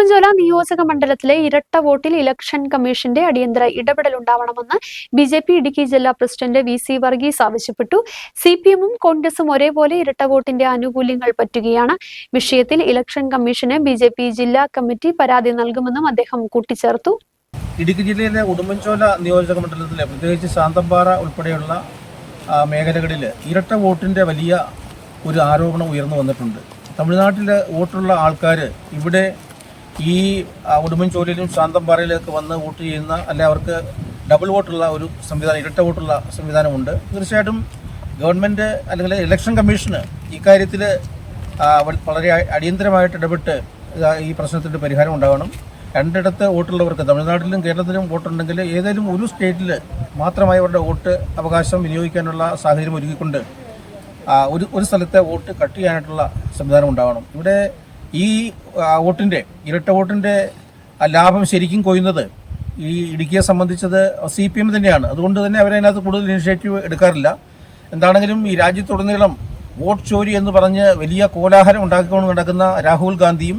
ഉടുമ്പൻചോല നിയോജക മണ്ഡലത്തിലെ ഇരട്ട വോട്ടിൽ ഇലക്ഷൻ കമ്മീഷന്റെ അടിയന്തര ഇടപെടൽ ഉണ്ടാവണമെന്ന് ബി ജെ പി ഇടുക്കി ജില്ലാ പ്രസിഡന്റ് വി സി വർഗീസ് ആവശ്യപ്പെട്ടു. സി പി എമ്മും കോൺഗ്രസും ഒരേപോലെ ഇരട്ട വോട്ടിന്റെ ആനുകൂല്യങ്ങൾ പറ്റുകയാണ്. വിഷയത്തിൽ ഇലക്ഷൻ കമ്മീഷന് ബി ജെ പി ജില്ലാ കമ്മിറ്റി പരാതി നൽകുമെന്നും അദ്ദേഹം കൂട്ടിച്ചേർത്തു. ഇടുക്കി ജില്ലയിലെ ഉടുമ്പൻചോല നിയോജക മണ്ഡലത്തിലെ പ്രത്യേകിച്ച് ശാന്തമ്പാറ ഉൾപ്പെടെയുള്ള മേഖലകളിൽ ഇരട്ട വോട്ടിന്റെ വലിയ ഒരു ആരോപണം ഉയർന്നു വന്നിട്ടുണ്ട്. തമിഴ്നാട്ടിൽ വോട്ടുള്ള ആൾക്കാർ ഇവിടെ ഈ ഉടുമ്പൻചോലിയിലും ശാന്തം ശാന്തമ്പാറയിലൊക്കെ വന്ന് വോട്ട് ചെയ്യുന്ന അല്ലെ അവർക്ക് ഡബിൾ വോട്ടുള്ള ഒരു സംവിധാനം ഇരട്ട വോട്ടുള്ള സംവിധാനമുണ്ട്. തീർച്ചയായിട്ടും ഗവൺമെന്റ് അല്ലെങ്കിൽ ഇലക്ഷൻ കമ്മീഷന് ഇക്കാര്യത്തിൽ വളരെ അടിയന്തരമായിട്ട് ഇടപെട്ട് ഈ പ്രശ്നത്തിന്റെ പരിഹാരം ഉണ്ടാകണം. രണ്ടിടത്ത് വോട്ടുള്ളവർക്ക് തമിഴ്നാട്ടിലും കേരളത്തിലും വോട്ടുണ്ടെങ്കിൽ ഏതെങ്കിലും ഒരു സ്റ്റേറ്റിൽ മാത്രമായി അവരുടെ വോട്ട് അവകാശം വിനിയോഗിക്കാനുള്ള സാഹചര്യം ഒരുക്കിക്കൊണ്ട് ഒരു ഒരു സ്ഥലത്തെ വോട്ട് കട്ട് ചെയ്യാനായിട്ടുള്ള സംവിധാനം ഉണ്ടാവണം ഇവിടെ ഈ വോട്ടിന്റെ ഇരട്ട വോട്ടിന്റെ ലാഭം ശരിക്കും കൊയ്യുന്നത് ഈ ഇടുക്കിയെ സംബന്ധിച്ചത് സി പി എം തന്നെയാണ്. അതുകൊണ്ട് തന്നെ അവരതിനകത്ത് കൂടുതൽ ഇനിഷ്യേറ്റീവ് എടുക്കാറില്ല. എന്താണെങ്കിലും ഈ രാജ്യത്തുടനീളം വോട്ട് ചോരി എന്ന് പറഞ്ഞ് വലിയ കോലാഹലം ഉണ്ടാക്കിക്കൊണ്ട് നടക്കുന്ന രാഹുൽ ഗാന്ധിയും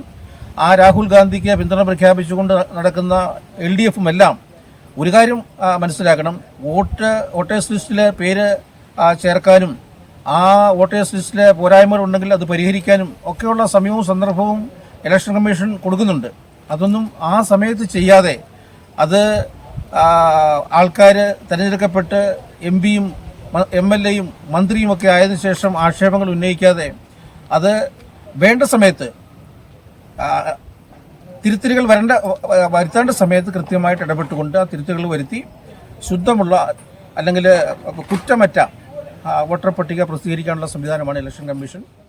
ആ രാഹുൽ ഗാന്ധിക്ക് പിന്തുണ പ്രഖ്യാപിച്ചുകൊണ്ട് നടക്കുന്ന എൽ ഡി എഫും എല്ലാം ഒരു കാര്യം മനസ്സിലാക്കണം. വോട്ട് വോട്ടേഴ്സ് ലിസ്റ്റിലെ പേര് ചേർക്കാനും ആ വോട്ടേഴ്സ് ലിസ്റ്റിലെ പോരായ്മകൾ ഉണ്ടെങ്കിൽ അത് പരിഹരിക്കാനും ഒക്കെയുള്ള സമയവും സന്ദർഭവും ഇലക്ഷൻ കമ്മീഷൻ കൊടുക്കുന്നുണ്ട്. അതൊന്നും ആ സമയത്ത് ചെയ്യാതെ അത് ആൾക്കാർ തിരഞ്ഞെടുക്കപ്പെട്ട് എം പിയും എം എൽ എയും മന്ത്രിയും ഒക്കെ ആയതിനു ശേഷം ആക്ഷേപങ്ങൾ ഉന്നയിക്കാതെ അത് വേണ്ട സമയത്ത് തിരുത്തലുകൾ വരേണ്ട വരുത്തേണ്ട സമയത്ത് കൃത്യമായിട്ട് ഇടപെട്ടുകൊണ്ട് ആ തിരുത്തലുകൾ വരുത്തി ശുദ്ധമുള്ള അല്ലെങ്കിൽ കുറ്റമറ്റ വോട്ടർ പട്ടിക പ്രസിദ്ധീകരിക്കാനുള്ള സംവിധാനമാണ് ഇലക്ഷൻ കമ്മീഷൻ.